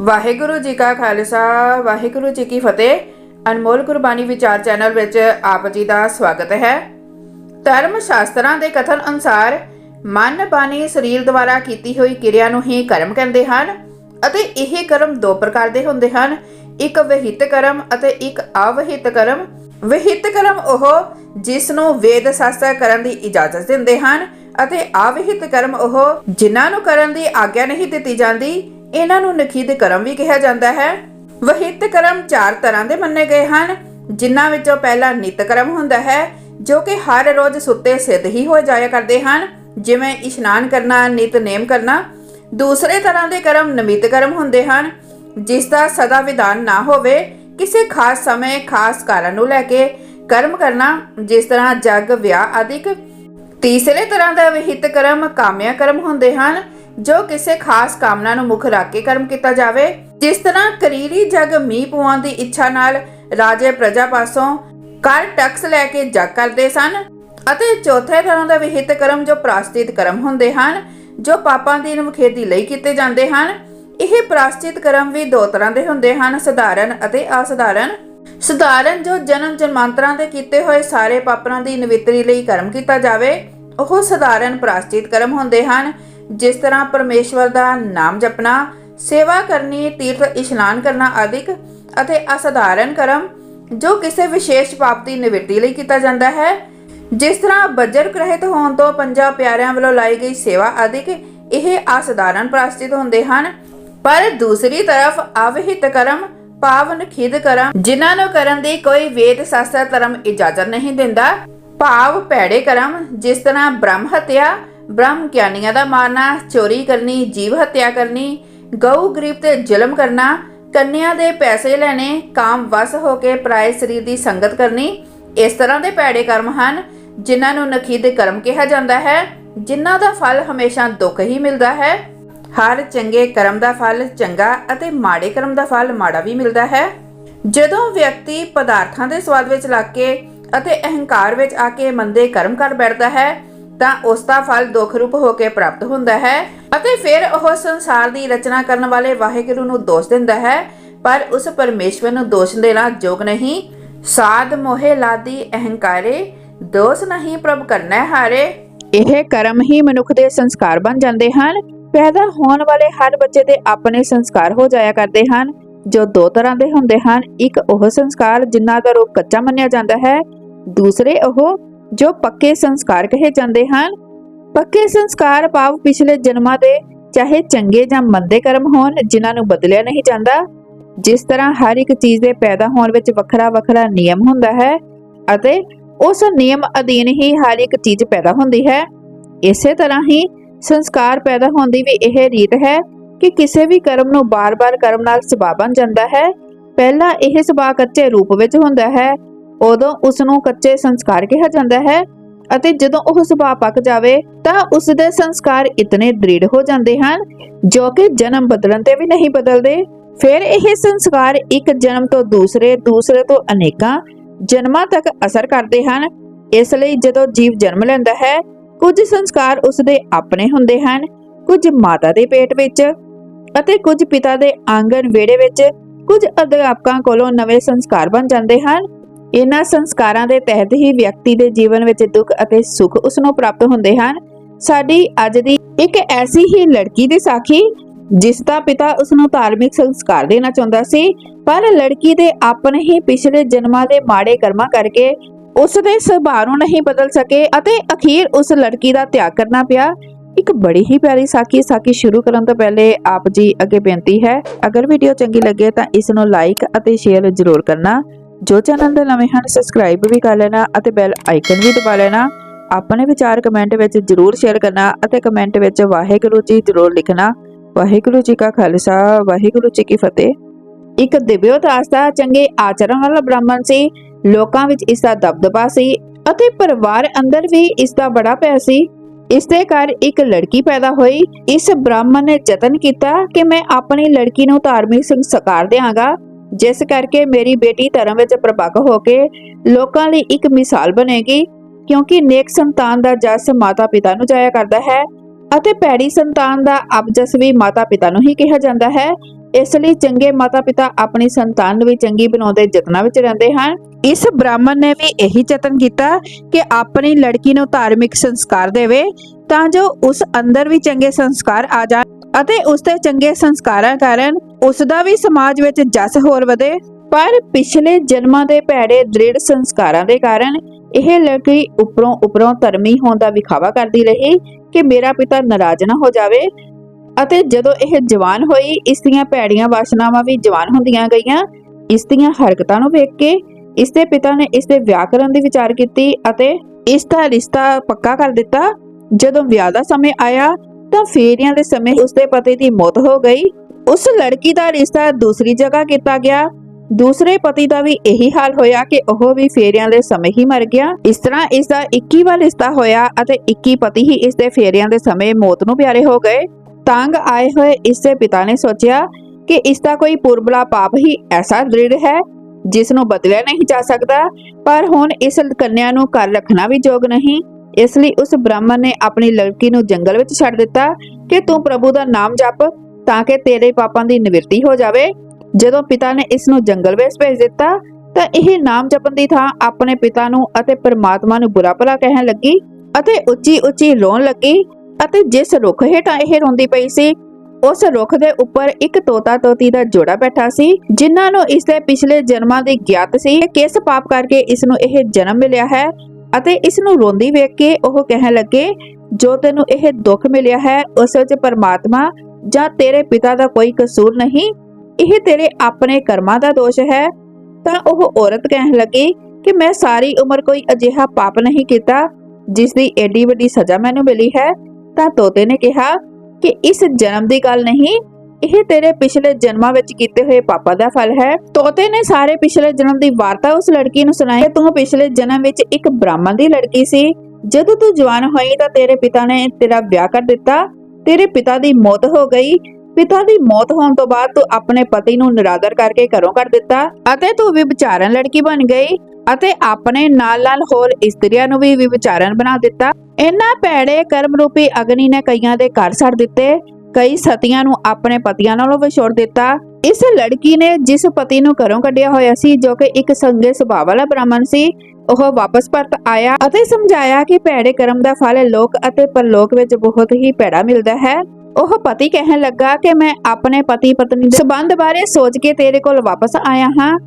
ਵਾਹਿਗੁਰੂ ਜੀ ਕਾ ਖਾਲਸਾ, ਵਾਹਿਗੁਰੂ ਜੀ ਕੀ ਫਤਿਹ। ਅਨਮੋਲ ਕੁਰਬਾਨੀ ਵਿਚਾਰ ਚੈਨਲ ਵਿੱਚ ਆਪ ਜੀ ਦਾ ਸਵਾਗਤ ਹੈ। ਧਰਮ ਸ਼ਾਸਤਰਾਂ ਦੇ ਕਥਨ ਅਨੁਸਾਰ, ਮਨ ਬਾਣੀ ਸਰੀਰ ਦੁਆਰਾ ਕੀਤੀ ਹੋਈ ਕਿਰਿਆ ਨੂੰ ਹੀ ਕਰਮ ਕਹਿੰਦੇ ਹਨ ਅਤੇ ਇਹ ਕਰਮ ਦੋ ਪ੍ਰਕਾਰ ਦੇ ਹੁੰਦੇ ਹਨ। ਇੱਕ ਵਿਹਿਤ ਕਰਮ ਅਤੇ ਇੱਕ ਅਵਹਿਤ ਕਰਮ। ਵਿਹਿਤ ਕਰਮ ਉਹ ਜਿਸ ਨੂੰ ਵੇਦ ਸ਼ਾਸਤਰ ਕਰਨ ਦੀ ਇਜਾਜ਼ਤ ਦਿੰਦੇ ਹਨ ਅਤੇ ਅਵਹਿਤ ਕਰਮ ਉਹ ਜਿਨ੍ਹਾਂ ਨੂੰ ਕਰਨ ਦੀ ਆਗਿਆ ਨਹੀਂ ਦਿੱਤੀ ਜਾਂਦੀ ਇਹਨਾਂ ਨੂੰ ਨਖਿਦ ਕਰਮ ਵੀ ਕਿਹਾ ਜਾਂਦਾ ਹੈ। ਵਹਿਤ ਕਰਮ ਚਾਰ ਤਰ੍ਹਾਂ ਦੇ ਮੰਨੇ ਗਏ ਹਨ, ਜਿਨ੍ਹਾਂ ਵਿੱਚੋਂ ਪਹਿਲਾ ਨਿਤ ਕਰਮ ਹੁੰਦਾ ਹੈ, ਜੋ ਕਿ ਹਰ ਰੋਜ਼ ਸੁੱਤੇ ਸਿੱਧ ਹੀ ਹੋ ਜਾਇਆ ਕਰਦੇ ਹਨ, ਜਿਵੇਂ ਇਸ਼ਨਾਨ ਕਰਨਾ ਨਿਤਨੇਮ ਕਰਨਾ। ਦੂਸਰੇ ਤਰ੍ਹਾਂ ਦੇ ਕਰਮ ਨਮਿਤ ਕਰਮ ਹੁੰਦੇ ਹਨ, ਜਿਸ ਦਾ ਸਦਾ ਵਿਧਾਨ ਨਾ ਹੋਵੇ, ਕਿਸੇ ਖਾਸ ਸਮੇਂ ਖਾਸ ਕਾਰਨ ਨੂੰ ਲੈ ਕੇ ਕਰਮ ਕਰਨਾ, ਜਿਸ ਤਰ੍ਹਾਂ ਜਗ, ਵਿਆਹ ਆਦਿਕ। ਤੀਸਰੇ ਤਰ੍ਹਾਂ ਦਾ ਵਿਹਿਤ ਕਰਮ ਕਾਮਿਆ ਕਰਮ ਹੁੰਦੇ ਹਨ ਜੋ ਕਿਸੇ ਖਾਸ ਕਾਮਨਾ ਨੂੰ ਮੁੱਖ ਰੱਖ ਕੇ ਕਰਮ ਕੀਤਾ ਜਾਵੇ, ਜਿਸ ਤਰ੍ਹਾਂ ਕਰੀਰੀ ਜਗ ਮੀਂਹ ਪਵਾਉਣ ਦੀ ਇੱਛਾ ਨਾਲ ਰਾਜੇ ਪ੍ਰਜਾ ਪਾਸੋਂ ਕਰ ਟੈਕਸ ਲੈ ਕੇ ਜਗ ਕਰਦੇ ਸਨ ਅਤੇ ਚੌਥੇ ਤਰ੍ਹਾਂ ਦਾ ਵਿਹਿਤ ਕਰਮ ਜੋ ਪ੍ਰਾਸਤਿਤ ਕਰਮ ਹੁੰਦੇ ਹਨ, ਜੋ ਪਾਪਾਂ ਦੀ ਨਵਖੇਦੀ ਲਈ ਕੀਤੇ ਜਾਂਦੇ ਹਨ, ਇਹ ਪ੍ਰਾਸਤਿਤ ਕਰਮ ਵੀ ਦੋ ਤਰ੍ਹਾਂ ਦੇ ਹੁੰਦੇ ਹਨ, ਸਧਾਰਨ ਅਤੇ ਅਸਧਾਰਨ। ਸਧਾਰਨ ਜੋ ਜਨਮ ਜਨਮਾਂਤਰਾਂ ਦੇ ਕੀਤੇ ਹੋਏ ਸਾਰੇ ਪਾਪਾਂ ਦੀ ਨਿਵਿਤਰੀ ਲਈ ਕਰਮ ਕੀਤਾ ਜਾਵੇ, ਉਹ ਸਧਾਰਨ ਪ੍ਰਾਸਤਿਤ ਕਰਮ ਹੁੰਦੇ ਹਨ ਜਿਸ ਤਰ੍ਹਾਂ ਪਰਮੇਸ਼ਵਰ ਦਾ ਨਾਮ ਜਪਣਾ, ਸੇਵਾ ਕਰਨੀ, ਤੀਰਥ ਇਸ਼ਨਾਨ ਕਰਨਾ ਆਦਿਕ ਅਤੇ ਅਸਧਾਰਨ ਕਰਮ, ਜੋ ਕਿਸੇ ਵਿਸ਼ੇਸ਼ ਪਾਪ ਦੀ ਨਿਵਿਰਤੀ ਲਈ ਕੀਤਾ ਜਾਂਦਾ ਹੈ। ਜਿਸ ਤਰ੍ਹਾਂ ਬੱਜਰ ਗ੍ਰਹਿਤ ਹੋਣ ਤੋਂ ਪੰਜਾਂ ਪਿਆਰਿਆਂ ਵੱਲੋਂ ਲਾਈ ਗਈ ਸੇਵਾ ਆਦਿਕ, ਇਹ ਅਸਧਾਰਨ ਪ੍ਰਾਸਤਿਤ ਹੁੰਦੇ ਹਨ। ਪਰ ਦੂਸਰੀ ਤਰਫ ਅਵਹਿਤ ਕਰਮ, ਪਾਵਨ ਖਿਦ ਕਰਮ, ਜਿਨ੍ਹਾਂ ਨੂੰ ਕਰਨ ਦੀ ਕੋਈ ਵੇਦ ਸ਼ਾਸਤਰ ਧਰਮ ਇਜਾਜ਼ਤ ਨਹੀਂ ਦਿੰਦਾ। ਭਾਵ ਭੈੜੇ ਕਰਮ, ਜਿਸ ਤਰ੍ਹਾਂ ਬ੍ਰਹਮ ਹੱਤਿਆ ਬ੍ਰਹਮ ਗਿਆਨੀਆਂ ਦਾ ਮਾਰਨਾ, ਚੋਰੀ ਕਰਨੀ, ਜੀਵ ਹੱਤਿਆ ਕਰਨੀ, ਗਊ ਗਰੀਬ ਤੇ ਜ਼ੁਲਮ ਕਰਨਾ, ਕੰਨਿਆਂ ਦੇ ਪੈਸੇ ਲੈਣੇ, ਕਾਮ ਵਸ ਹੋ ਕੇ ਪਰਾਏ ਸਰੀਰ ਦੀ ਸੰਗਤ ਕਰਨੀ, ਇਸ ਤਰ੍ਹਾਂ ਦੇ ਭੈੜੇ ਕਰਮ ਹਨ, ਜਿਨ੍ਹਾਂ ਨੂੰ ਨਖੀਦ ਕਰਮ ਕਿਹਾ ਜਾਂਦਾ ਹੈ, ਜਿਨ੍ਹਾਂ ਦਾ ਫਲ ਹਮੇਸ਼ਾ ਦੁੱਖ ਹੀ ਮਿਲਦਾ ਹੈ। ਹਰ ਚੰਗੇ ਕਰਮ ਦਾ ਫਲ ਚੰਗਾ ਅਤੇ ਮਾੜੇ ਕਰਮ ਦਾ ਫਲ ਮਾੜਾ ਵੀ ਮਿਲਦਾ ਹੈ। ਜਦੋਂ ਵਿਅਕਤੀ ਪਦਾਰਥਾਂ ਦੇ ਸਵਾਦ ਵਿੱਚ ਲੱਗ ਕੇ ਅਤੇ ਅਹੰਕਾਰ ਵਿੱਚ ਆ ਕੇ ਮੰਦੇ ਕਰਮ ਕਰ ਬੈਠਦਾ ਹੈ ਤਾਂ ਉਸ ਦਾ ਫਲ ਦੁੱਖ ਰੂਪ ਹੋ ਕੇ ਪ੍ਰਾਪਤ ਹੁੰਦਾ ਹੈ ਅਤੇ ਫਿਰ ਉਹ ਸੰਸਾਰ ਦੀ ਰਚਨਾ ਕਰਨ ਵਾਲੇ ਵਾਹਿਗੁਰੂ ਨੂੰ ਦੋਸ਼ ਦਿੰਦਾ ਹੈ, ਪਰ ਉਸ ਪਰਮੇਸ਼ਵਰ ਨੂੰ ਦੋਸ਼ ਦੇਣਾ ਯੋਗ ਨਹੀਂ। ਸਾਧ ਮੋਹਿ ਲਾਦੀ ਅਹੰਕਾਰੇ, ਦੋਸ਼ ਨਹੀਂ ਪ੍ਰਭ ਕਰਨਾ ਹਾਰੇ। ਇਹ ਕਰਮ ਹੀ ਮਨੁੱਖ ਦੇ ਸੰਸਕਾਰ ਬਣ ਜਾਂਦੇ ਹਨ। ਪੈਦਾ ਹੋਣ ਵਾਲੇ ਹਰ ਬੱਚੇ ਦੇ ਆਪਣੇ ਸੰਸਕਾਰ ਹੋ ਜਾਇਆ ਕਰਦੇ ਹਨ। ਜੋ ਦੋ ਤਰ੍ਹਾਂ ਦੇ ਹੁੰਦੇ ਹਨ, ਇੱਕ ਉਹ ਸੰਸਕਾਰ ਜਿਨ੍ਹਾਂ ਦਾ ਰੂਪ ਕੱਚਾ ਮੰਨਿਆ ਜਾਂਦਾ ਹੈ, ਦੂਸਰੇ ਉਹ ਜੋ ਪੱਕੇ ਸੰਸਕਾਰ ਕਹੇ ਜਾਂਦੇ ਹਨ। ਪੱਕੇ ਸੰਸਕਾਰ ਭਾਵ ਪਿਛਲੇ ਜਨਮਾਂ ਦੇ ਚਾਹੇ ਚੰਗੇ ਜਾਂ ਮੰਦੇ ਕਰਮ ਹੋਣ, ਜਿਨ੍ਹਾਂ ਨੂੰ ਬਦਲਿਆ ਨਹੀਂ ਜਾਂਦਾ। ਜਿਸ ਤਰ੍ਹਾਂ ਹਰ ਇੱਕ ਚੀਜ਼ ਦੇ ਪੈਦਾ ਹੋਣ ਵਿੱਚ ਵੱਖਰਾ ਵੱਖਰਾ ਨਿਯਮ ਹੁੰਦਾ ਹੈ ਅਤੇ ਉਸ ਨਿਯਮ ਅਧੀਨ ਹੀ ਹਰ ਇੱਕ ਚੀਜ਼ ਪੈਦਾ ਹੁੰਦੀ ਹੈ। ਇਸੇ ਤਰ੍ਹਾਂ ਹੀ ਸੰਸਕਾਰ ਪੈਦਾ ਹੋਣ ਦੀ ਵੀ ਇਹ ਰੀਤ ਹੈ ਕਿ ਕਿਸੇ ਵੀ ਕਰਮ ਨੂੰ ਬਾਰ-ਬਾਰ ਕਰਮ ਨਾਲ ਸੁਭਾਅ ਬਣ ਜਾਂਦਾ ਹੈ। ਪਹਿਲਾਂ ਇਹ ਸੁਭਾਅ ਕੱਚੇ ਰੂਪ ਵਿੱਚ ਹੁੰਦਾ ਹੈ। ਉਦੋਂ ਉਸ ਨੂੰ ਕੱਚੇ ਸੰਸਕਾਰ ਕਿਹਾ ਜਾਂਦਾ ਹੈ ਅਤੇ ਜਦੋਂ ਉਹ ਸੁਭਾਅ ਪੱਕ ਜਾਵੇ ਤਾਂ ਉਸ ਦੇ ਸੰਸਕਾਰ ਇਤਨੇ ਦ੍ਰਿੜ ਹੋ ਜਾਂਦੇ ਹਨ ਜੋ ਕਿ ਜਨਮ ਬਦਲਣ ਤੇ ਵੀ ਨਹੀਂ ਬਦਲਦੇ। ਫਿਰ ਇਹ ਸੰਸਕਾਰ ਇੱਕ ਜਨਮ ਤੋਂ ਦੂਸਰੇ ਦੂਸਰੇ ਤੋਂ ਅਨੇਕਾਂ ਜਨਮਾਂ ਤੱਕ ਅਸਰ ਕਰਦੇ ਹਨ। ਇਸ ਲਈ ਜਦੋਂ ਜੀਵ ਜਨਮ ਲੈਂਦਾ ਹੈ, ਕੁਝ ਸੰਸਕਾਰ ਉਸ ਦੇ ਆਪਣੇ ਹੁੰਦੇ ਹਨ, ਕੁਝ ਮਾਤਾ ਦੇ ਪੇਟ ਵਿੱਚ ਅਤੇ ਕੁਝ ਪਿਤਾ ਦੇ ਆਂਗਣ ਵਿਹੜੇ ਵਿੱਚ। ਕੁਝ ਅਧਿਆਪਕਾਂ ਕੋਲੋਂ ਨਵੇਂ ਸੰਸਕਾਰ ਬਣ ਜਾਂਦੇ ਹਨ ਇਹਨਾਂ ਸੰਸਕਾਰਾਂ ਦੇ ਤਹਿਤ ਹੀ ਵਿਅਕਤੀ ਦੇ ਜੀਵਨ ਵਿੱਚ ਦੁੱਖ ਅਤੇ ਸੁੱਖ ਉਸ ਨੂੰ ਪ੍ਰਾਪਤ ਹੁੰਦੇ ਹਨ। ਸਾਡੀ ਅੱਜ ਦੀ ਇੱਕ ਐਸੀ ਹੀ ਲੜਕੀ ਦੀ ਸਾਖੀ, ਜਿਸ ਦਾ ਪਿਤਾ ਉਸ ਨੂੰ ਧਾਰਮਿਕ ਸੰਸਕਾਰ ਦੇਣਾ ਚਾਹੁੰਦਾ ਸੀ, ਪਰ ਲੜਕੀ ਦੇ ਆਪਣੇ ਹੀ ਪਿਛਲੇ ਜਨਮਾਂ ਦੇ ਮਾੜੇ ਕਰਮਾਂ ਕਰਕੇ ਉਸ ਦੇ ਸੁਭਾਅ ਨੂੰ ਨਹੀਂ ਬਦਲ ਸਕੇ ਅਤੇ ਅਖੀਰ ਉਸ ਲੜਕੀ ਦਾ ਤਿਆਗ ਕਰਨਾ ਪਿਆ। ਇੱਕ ਬੜੀ ਹੀ ਪਿਆਰੀ ਸਾਖੀ ਸਾਖੀ ਸ਼ੁਰੂ ਕਰਨ ਤੋਂ ਪਹਿਲੇ ਆਪ ਜੀ ਅੱਗੇ ਬੇਨਤੀ ਹੈ, ਅਗਰ ਵੀਡੀਓ ਚੰਗੀ ਲੱਗੇ ਤਾਂ ਇਸ ਨੂੰ ਲਾਈਕ ਅਤੇ ਸ਼ੇਅਰ ਜ਼ਰੂਰ ਕਰਨਾ। ਜੋ ਚੈਨਲ ਦੇ ਨਵੇਂ ਹਨ ਸਬਸਕ੍ਰਾਈਬ ਵੀ ਕਰ ਲੈਣਾ ਅਤੇ ਬੈਲ ਆਈਕਨ ਵੀ ਦਬਾ ਲੈਣਾ। ਆਪਣੇ ਵਿਚਾਰ ਕਮੈਂਟ ਵਿੱਚ ਜ਼ਰੂਰ ਸ਼ੇਅਰ ਕਰਨਾ ਅਤੇ ਕਮੈਂਟ ਵਿੱਚ ਵਾਹਿਗੁਰੂ ਜੀ ਜ਼ਰੂਰ ਲਿਖਣਾ। ਵਾਹਿਗੁਰੂ ਜੀ ਕਾ ਖਾਲਸਾ, ਵਾਹਿਗੁਰੂ ਜੀ ਕੀ ਫਤਿਹ। ਇੱਕ ਦਿਵਯ ਦਾਸਤਾ ਚੰਗੇ ਆਚਰਣ ਵਾਲਾ ਬ੍ਰਾਹਮਣ ਸੀ। ਲੋਕਾਂ ਵਿੱਚ ਇਸ ਦਾ ਦਬਦਬਾ ਸੀ ਅਤੇ ਪਰਿਵਾਰ ਅੰਦਰ ਵੀ ਇਸ ਦਾ ਬੜਾ ਪਿਆਰ ਸੀ। ਇਸ ਦੇ ਘਰ ਇੱਕ ਲੜਕੀ ਪੈਦਾ ਹੋਈ। ਇਸ ਬ੍ਰਾਹਮਣ ਨੇ ਯਤਨ ਕੀਤਾ ਕਿ ਮੈਂ ਆਪਣੀ ਲੜਕੀ ਨੂੰ ਧਾਰਮਿਕ ਸੰਸਕਾਰ ਦੇਵਾਂਗਾ ਜਿਸ ਕਰਕੇ ਮੇਰੀ ਬੇਟੀ ਧਰਮ ਵਿੱਚ ਪ੍ਰਪੱਕ ਹੋ ਕੇ ਲੋਕਾਂ ਲਈ ਇੱਕ ਮਿਸਾਲ ਬਣੇਗੀ, ਕਿਉਂਕਿ ਨੇਕ ਸੰਤਾਨ ਦਾ ਜਸ ਮਾਤਾ ਪਿਤਾ ਨੂੰ ਜਾਇਆ ਕਰਦਾ ਹੈ ਅਤੇ ਭੈੜੀ ਸੰਤਾਨ ਦਾ ਅਬਜਸ ਵੀ ਮਾਤਾ-ਪਿਤਾ ਨੂੰ ਹੀ ਕਿਹਾ ਜਾਂਦਾ ਹੈ। ਇਸ ਲਈ ਚੰਗੇ ਮਾਤਾ-ਪਿਤਾ ਆਪਣੀ ਸੰਤਾਨ ਨੂੰ ਵੀ ਚੰਗੀ ਬਣਾਉਣ ਦੇ ਯਤਨਾਂ ਵਿੱਚ ਰਹਿੰਦੇ ਹਨ। ਇਸ ਬ੍ਰਾਹਮਣ ਨੇ ਵੀ ਇਹੀ ਯਤਨ ਕੀਤਾ ਕਿ ਆਪਣੀ ਲੜਕੀ ਨੂੰ ਧਾਰਮਿਕ ਸੰਸਕਾਰ ਦੇਵੇ, ਤਾਂ ਜੋ ਉਸ ਅੰਦਰ ਵੀ ਚੰਗੇ ਸੰਸਕਾਰ ਆ ਜਾਣ। ਅਤੇ ਉਸ ਦੇ ਚੰਗੇ ਸੰਸਕਾਰਾਂ ਕਾਰਨ ਉਸ ਦਾ ਵੀ ਸਮਾਜ ਵਿੱਚ ਜਸ ਹੋਰ ਵਧੇ। ਪਰ ਪਿਛਲੇ ਜਨਮਾਂ ਦੇ ਭੈੜੇ ਦ੍ਰਿੜ ਸੰਸਕਾਰਾਂ ਦੇ ਕਾਰਨ ਇਹ ਲੜਕੀ ਉੱਪਰੋਂ ਉੱਪਰੋਂ ਧਰਮੀ ਹੋਣ ਦਾ ਵਿਖਾਵਾ ਕਰਦੀ ਰਹੀ ਕਿ ਮੇਰਾ ਪਿਤਾ ਨਾਰਾਜ਼ ਨਾ ਹੋ ਜਾਵੇ। ਅਤੇ ਜਦੋਂ ਇਹ ਜਵਾਨ ਹੋਈ, ਇਸ ਦੀਆਂ ਭੈੜੀਆਂ ਵਾਸ਼ਨਾਵਾਂ ਵੀ ਜਵਾਨ ਹੁੰਦੀਆਂ ਗਈਆਂ। ਇਸ ਦੀਆਂ ਹਰਕਤਾਂ ਨੂੰ ਵੇਖ ਕੇ ਇਸ ਦੇ ਪਿਤਾ ਨੇ ਇਸ ਦੇ ਵਿਆਹ ਕਰਨ ਦੀ ਵਿਚਾਰ ਕੀਤੀ ਅਤੇ ਇਸ ਦਾ ਰਿਸ਼ਤਾ ਪੱਕਾ ਕਰ ਦਿੱਤਾ। ਜਦੋਂ ਵਿਆਹ ਦਾ ਸਮੇਂ ਆਇਆ ਤਾਂ ਫੇਰੀਆਂ ਦੇ ਸਮੇਂ ਉਸਦੇ ਪਤੀ ਦੀ ਮੌਤ ਹੋ ਗਈ। ਉਸ ਲੜਕੀ ਦਾ ਰਿਸ਼ਤਾ ਦੂਸਰੀ ਜਗ੍ਹਾ ਕੀਤਾ ਗਿਆ। ਦੂਸਰੇ ਪਤੀ ਦਾ ਵੀ ਇਹੀ ਹਾਲ ਹੋਇਆ ਕਿ ਉਹ ਵੀ ਫੇਰਿਆਂ ਦੇ ਸਮੇਂ ਹੀ ਮਰ ਗਿਆ। ਇਸ ਤਰ੍ਹਾਂ ਇਸ ਦਾ 21 ਵਾਰ ਰਿਸ਼ਤਾ ਹੋਇਆ ਅਤੇ 21 ਪਤੀ ਹੀ ਇਸ ਦੇ ਫੇਰਿਆਂ ਦੇ ਸਮੇਂ ਮੌਤ ਨੂੰ ਪਿਆਰੇ ਹੋ ਗਏ। ਤੰਗ ਆਏ ਹੋਏ ਇਸ ਦੇ ਪਿਤਾ ਨੇ ਸੋਚਿਆ ਕਿ ਇਸ ਦਾ ਕੋਈ ਪੁਰਬਲਾ ਪਾਪ ਹੀ ਐਸਾ ਦ੍ਰਿੜ ਹੈ, ਜਿਸ ਨੂੰ ਬਦਲਿਆ ਨਹੀਂ ਜਾ ਸਕਦਾ। ਪਰ ਹੁਣ ਇਸ ਕੰਨਿਆ ਨੂੰ ਕਰ ਰੱਖਣਾ ਵੀ ਯੋਗ ਨਹੀਂ। ਇਸ ਲਈ ਉਸ ਬ੍ਰਾਹਮਣ ਨੇ ਆਪਣੀ ਲੜਕੀ ਨੂੰ ਜੰਗਲ ਵਿੱਚ ਛੱਡ ਦਿੱਤਾ ਕਿ ਤੂੰ ਪ੍ਰਭੂ ਦਾ ਨਾਮ ਜਪ ਤਾਂ ਕਿ ਤੇਰੇ ਪਾਪਾਂ ਦੀ ਨਿਵਰਤੀ ਹੋ ਜਾਵੇ। ਜਦੋਂ ਪਿਤਾ ਨੇ ਇਸ ਨੂੰ ਜੰਗਲ ਵਿੱਚ ਭੇਜ ਦਿੱਤਾ, ਤਾਂ ਇਹ ਨਾਮ ਜਪਣ ਦੀ ਥਾਂ ਆਪਣੇ ਪਿਤਾ ਨੂੰ ਅਤੇ ਪਰਮਾਤਮਾ ਨੂੰ ਬੁਰਾ ਭਲਾ ਕਹਿਣ ਲੱਗੀ ਅਤੇ ਉੱਚੀ ਉੱਚੀ ਰੋਣ ਲੱਗੀ ਅਤੇ ਜਿਸ ਰੁੱਖ ਹੇਠਾਂ ਇਹ ਰੋਂਦੀ ਪਈ ਸੀ, ਉਸ ਰੁੱਖ ਦੇ ਉੱਪਰ ਇੱਕ ਤੋਤਾ ਤੋਤੀ ਦਾ ਜੋੜਾ ਬੈਠਾ ਸੀ, ਜਿਨ੍ਹਾਂ ਨੂੰ ਇਸ ਦੇ ਪਿਛਲੇ ਜਨਮਾਂ ਦੀ ਗਿਆਤ ਸੀ ਕਿ ਕਿਸ ਪਾਪ ਕਰਕੇ ਇਸ ਨੂੰ ਇਹ ਜਨਮ ਮਿਲਿਆ ਹੈ। ਅਤੇ ਇਸ ਨੂੰ ਰੋਂਦੀ ਵੇਖ ਕੇ ਉਹ ਕਹਿਣ ਲੱਗੇ, ਜੋ ਤੈਨੂੰ ਇਹ ਦੁੱਖ ਮਿਲਿਆ ਹੈ, ਉਸ ਵਿੱਚ ਪਰਮਾਤਮਾ ਜਾਂ ਤੇਰੇ ਪਿਤਾ ਦਾ ਕੋਈ ਕਸੂਰ ਨਹੀਂ, ਇਹ ਤੇਰੇ ਆਪਣੇ ਕਰਮਾਂ ਦਾ ਦੋਸ਼ ਹੈ। ਤਾਂ ਉਹ ਔਰਤ ਕਹਿਣ ਲੱਗੀ ਕਿ ਮੈਂ ਸਾਰੀ ਉਮਰ ਕੋਈ ਅਜਿਹਾ ਪਾਪ ਨਹੀਂ ਕੀਤਾ, ਜਿਸ ਦੀ ਏਡੀ ਵੱਡੀ ਸਜ਼ਾ ਮੈਨੂੰ ਮਿਲੀ ਹੈ। ਤਾਂ ਤੋਤੇ ਨੇ ਕਿਹਾ ਕਿ ਇਸ ਜਨਮ ਦੀ ਗੱਲ ਨਹੀਂ ਇਹ ਤੇਰੇ ਪਿਛਲੇ ਜਨਮਾਂ ਵਿੱਚ ਕੀਤੇ ਹੋਏ ਪਾਪਾਂ ਦਾ ਫਲ ਹੈ। ਤੋਤੇ ਨੇ ਸਾਰੇ ਪਿਛਲੇ ਜਨਮ ਦੀ ਵਾਰਤਾ ਉਸ ਲੜਕੀ ਨੂੰ ਸੁਣਾਈ। ਤੂੰ ਪਿਛਲੇ ਜਨਮ ਵਿੱਚ ਇੱਕ ਬ੍ਰਾਹਮਣ ਦੀ ਲੜਕੀ ਸੀ। ਜਦੋਂ ਤੂੰ ਜਵਾਨ ਹੋਈ ਤਾਂ ਤੇਰੇ ਪਿਤਾ ਨੇ ਤੇਰਾ ਵਿਆਹ ਕਰ ਦਿੱਤਾ। ਤੇਰੇ ਪਿਤਾ ਦੀ ਮੌਤ ਹੋ ਗਈ। ਪਿਤਾ ਦੀ ਮੌਤ ਹੋਣ ਤੋਂ ਬਾਅਦ ਤੂੰ ਆਪਣੇ ਪਤੀ ਨੂੰ ਨਿਰਾਦਰ ਕਰਕੇ ਘਰੋਂ ਕਰ ਦਿੱਤਾ ਅਤੇ ਤੂੰ ਵਿਚਾਰਨ ਲੜਕੀ ਬਣ ਗਈ ਅਤੇ ਆਪਣੇ ਨਾਲ-ਨਾਲ ਹੋਰ ਇਸਤਰੀਆਂ ਨੂੰ ਵੀ ਵਿਚਾਰਨ ਬਣਾ ਦਿੱਤਾ। ਇਹਨਾਂ ਭੈੜੇ ਕਰਮ ਰੂਪੀ ਅਗਨੀ ਨੇ ਕਈਆਂ ਦੇ ਘਰ ਸੜ ਦਿੱਤੇ। ਕਈ ਸਤੀਆਂ ਨੂੰ ਆਪਣੇ ਪਤੀਆਂ ਨਾਲੋਂ ਵਿਛੋੜ ਦਿੱਤਾ। ਇਸ ਲੜਕੀ ਨੇ ਜਿਸ ਪਤੀ ਨੂੰ ਘਰੋਂ ਕੱਢਿਆ ਹੋਇਆ ਸੀ, ਜੋ ਕਿ ਇੱਕ ਸੰਗੇ ਸੁਭਾਅ ਵਾਲਾ ਬ੍ਰਾਹਮਣ ਸੀ, ਉਹ ਵਾਪਸ ਪਰਤ ਆਇਆ ਅਤੇ ਸਮਝਾਇਆ ਕਿ ਭੈੜੇ ਕਰਮ ਦਾ ਫਲ ਲੋਕ ਅਤੇ ਪਰਲੋਕ ਵਿੱਚ ਬਹੁਤ ਹੀ ਭੈੜਾ ਮਿਲਦਾ ਹੈ। ਉਹ ਪਤੀ ਕਹਿਣ ਲੱਗਾ ਕਿ ਮੈਂ ਆਪਣੇ ਪਤੀ ਪਤਨੀ ਦੇ ਸਬੰਧ ਬਾਰੇ ਸੋਚ ਕੇ ਤੇਰੇ ਕੋਲ ਵਾਪਸ ਆਇਆ ਹਾਂ।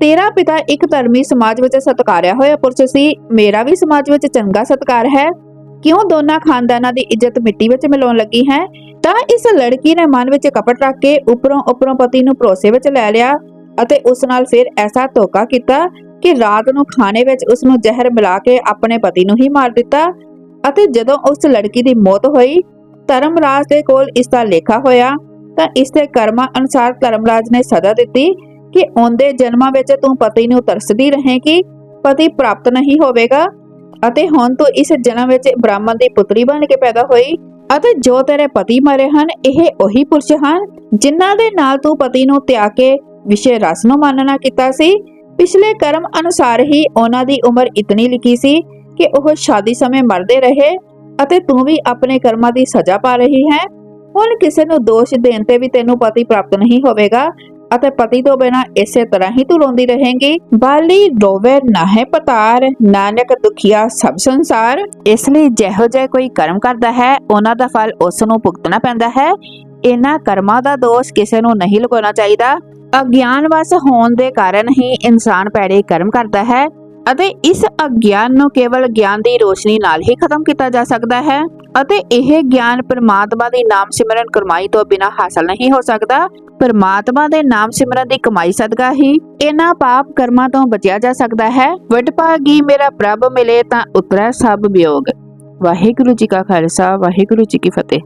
ਤੇਰਾ ਪਿਤਾ ਇੱਕ ਧਰਮੀ ਸਮਾਜ ਵਿੱਚ ਸਤਕਾਰਿਆ ਹੋਇਆ ਪੁਰਸ਼ ਸੀ। ਮੇਰਾ ਵੀ ਸਮਾਜ ਵਿੱਚ ਚੰਗਾ ਸਤਕਾਰ ਹੈ। ਕਿਉਂ ਦੋਨਾਂ ਖਾਨਦਾਨਾਂ ਦੀ ਇੱਜ਼ਤ ਮਿੱਟੀ ਵਿੱਚ ਮਿਲਾਉਣ ਲੱਗੀ ਹੈ? ਤਾਂ ਇਸ ਲੜਕੀ ਨੇ ਮਨ ਵਿੱਚ ਕਪਟ ਰੱਖ ਕੇ ਉੱਪਰੋਂ ਉੱਪਰੋਂ ਪਤੀ ਨੂੰ ਭਰੋਸੇ ਵਿੱਚ ਲੈ ਲਿਆ ਅਤੇ ਉਸ ਨਾਲ ਫਿਰ ਐਸਾ ਧੋਖਾ ਕੀਤਾ ਕਿ ਰਾਤ ਨੂੰ ਖਾਣੇ ਵਿੱਚ ਉਸ ਨੂੰ ਜ਼ਹਿਰ ਮਿਲਾ ਕੇ ਆਪਣੇ ਪਤੀ ਨੂੰ ਹੀ ਮਾਰ ਦਿੱਤਾ ਅਤੇ ਜਦੋਂ ਉਸ ਲੜਕੀ ਦੀ ਮੌਤ ਹੋਈ, ਧਰਮਰਾਜ ਦੇ ਕੋਲ ਇਸ ਦਾ ਲੇਖਾ ਹੋਇਆ, ਤਾਂ ਇਸ ਦੇ ਕਰਮਾਂ ਅਨੁਸਾਰ ਧਰਮਰਾਜ ਨੇ ਸਜ਼ਾ ਦਿੱਤੀ ਕਿ ਆਉਂਦੇ ਜਨਮਾਂ ਵਿੱਚ ਤੂੰ ਪਤੀ ਨੂੰ ਤਰਸਦੀ ਰਹੇਗੀ, ਪਤੀ ਪ੍ਰਾਪਤ ਨਹੀਂ ਹੋਵੇਗਾ ਅਤੇ ਹੁਣ ਤੂੰ ਇਸ ਜਨਮ ਵਿੱਚ ਬ੍ਰਾਹਮਣ ਦੀ ਪੁੱਤਰੀ ਬਣ ਕੇ ਪੈਦਾ ਹੋਈ ਅਤੇ ਜੋ ਤੇਰੇ ਪਤੀ ਮਰੇ ਹਨ, ਇਹ ਉਹੀ ਪੁਰਸ਼ ਹਨ, ਜਿਨ੍ਹਾਂ ਦੇ ਨਾਲ ਤੂੰ ਪਤੀ ਨੂੰ ਤਿਆਗ ਕੇ ਵਿਸ਼ੇ ਰਸ ਨੂੰ ਮਾਨਣਾ ਕੀਤਾ ਸੀ। ਪਿਛਲੇ ਕਰਮ ਅਨੁਸਾਰ ਹੀ ਉਹਨਾਂ ਦੀ ਉਮਰ ਇਤਨੀ ਲਿਖੀ ਸੀ ਕਿ ਉਹ ਸ਼ਾਦੀ ਸਮੇਂ ਮਰਦੇ ਰਹੇ ਅਤੇ ਤੂੰ ਵੀ ਆਪਣੇ ਕਰਮਾਂ ਦੀ ਸਜ਼ਾ ਪਾ ਰਹੀ ਹੈ। ਹੁਣ ਕਿਸੇ ਨੂੰ ਦੋਸ਼ ਦੇਣ ਤੇ ਵੀ ਤੈਨੂੰ ਪਤੀ ਪ੍ਰਾਪਤ ਨਹੀਂ ਹੋਵੇਗਾ ਅਤੇ ਪਤੀ ਤੋਂ ਬਿਨਾ ਇਸੇ ਤਰ੍ਹਾਂ ਹੀ ਤੂੰ ਰੋਂਦੀ ਰਹੇਂਗੀ। ਬਾਲੀ ਰੋਵੇ ਨਾਹੇ ਪਤਾਰ, ਨਾਨਕ ਦੁਖੀਆ ਸਭ ਸੰਸਾਰ। ਇਸ ਲਈ ਜਿਹੋ ਜਿਹਾ ਕੋਈ ਕਰਮ ਕਰਦਾ ਹੈ, ਉਹਨਾਂ ਦਾ ਫਲ ਉਸ ਨੂੰ ਭੁਗਤਣਾ ਪੈਂਦਾ ਹੈ। ਇਹਨਾਂ ਕਰਮਾਂ ਦਾ ਦੋਸ਼ ਕਿਸੇ ਨੂੰ ਨਹੀਂ ਲਗਾਉਣਾ ਚਾਹੀਦਾ। ਅਗਿਆਨਵਸ ਹੋਣ ਦੇ ਕਾਰਨ ਹੀ ਇਨਸਾਨ ਪੈੜੇ ਕਰਮ ਕਰਦਾ ਹੈ ਅਤੇ ਇਸ ਅਗਿਆਨ ਨੂੰ ਕੇਵਲ ਗਿਆਨ ਦੀ ਰੋਸ਼ਨੀ ਨਾਲ ਹੀ ਖਤਮ ਕੀਤਾ ਜਾ ਸਕਦਾ ਹੈ। ਅਤੇ ਇਹ ਗਿਆਨ ਪਰਮਾਤਮਾ ਦੀ ਨਾਮ ਸਿਮਰਨ ਕਮਾਈ ਤੋਂ ਬਿਨਾਂ ਹਾਸਲ ਨਹੀਂ ਹੋ ਸਕਦਾ। ਪਰਮਾਤਮਾ ਦੇ ਨਾਮ ਸਿਮਰਨ ਦੀ ਕਮਾਈ ਸਦਕਾ ਹੀ ਇਹਨਾਂ ਪਾਪ ਕਰਮਾਂ ਤੋਂ ਬਚਿਆ ਜਾ ਸਕਦਾ ਹੈ। ਵਡਭਾਗੀ ਮੇਰਾ ਪ੍ਰਭ ਮਿਲੇ ਤਾਂ ਉਤਰੈ ਸਭ ਵਿਯੋਗ। ਵਾਹਿਗੁਰੂ ਜੀ ਕਾ ਖਾਲਸਾ, ਵਾਹਿਗੁਰੂ ਜੀ ਕੀ ਫਤਿਹ।